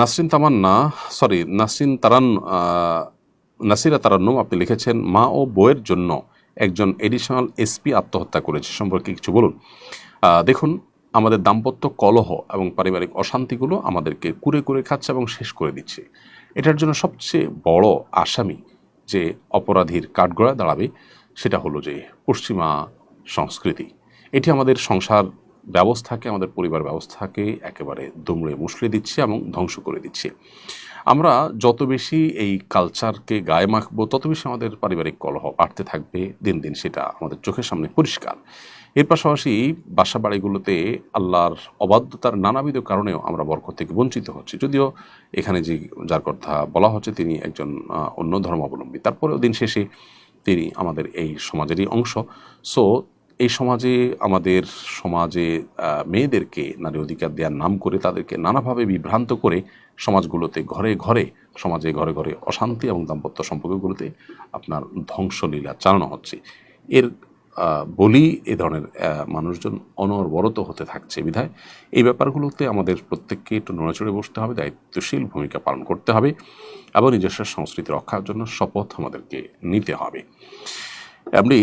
Nasrin Tamanna sorry Nasrin Taran Nasira Tarannum আপনি লিখেছেন, মা ও বউয়ের জন্য একজন এডিশনাল এসপি আত্মহত্যা করেছে। সম্পর্কে কিছু বলুন। দেখুন, আমাদের দাম্পত্য কলহ এবং পারিবারিক অশান্তিগুলো আমাদেরকে কুরে কুরে খাচ্ছে এবং শেষ করে দিচ্ছে। এটার জন্য সবচেয়ে বড় আসামি যে অপরাধীর কাঠগড়ায় দাঁড়াবে, সেটা হলো যে পশ্চিমা সংস্কৃতি। এটি আমাদের সংসার ব্যবস্থাকে, আমাদের পরিবার ব্যবস্থাকে একেবারে দুমড়ে মুষড়ে দিচ্ছে এবং ধ্বংস করে দিচ্ছে। আমরা যত বেশি এই কালচারকে গায়ে মাখবো, তত বেশি আমাদের পারিবারিক কলহ বাড়তে থাকবে। দিন দিন সেটা আমাদের চোখের সামনে পরিষ্কার। এর পাশাপাশি বাসা বাড়িগুলোতে আল্লাহর অবাধ্যতার নানাবিধ কারণেও আমরা বরকত থেকে বঞ্চিত হচ্ছি। যদিও এখানে যে যার কথা বলা হচ্ছে, তিনি একজন অন্য ধর্মাবলম্বী। তারপরেও দিন শেষে তিনি আমাদের এই সমাজেরই অংশ। সো এই সমাজে, আমাদের সমাজে মেয়েদেরকে নারী অধিকার দেওয়ার নাম করে তাদেরকে নানাভাবে বিভ্রান্ত করে সমাজগুলোতে ঘরে ঘরে, সমাজে ঘরে ঘরে অশান্তি এবং দাম্পত্য সম্পর্কগুলোতে আপনার ধ্বংসলীলা চালানো হচ্ছে। এর বলি এ ধরনের মানুষজন অনবরত হতে থাকছে বিধায়। এই ব্যাপারগুলোতে আমাদের প্রত্যেককে একটু নড়াচড়ে বসতে হবে, দায়িত্বশীল ভূমিকা পালন করতে হবে এবং নিজস্ব সংস্কৃতি রক্ষার জন্য শপথ আমাদেরকে নিতে হবে। এমনি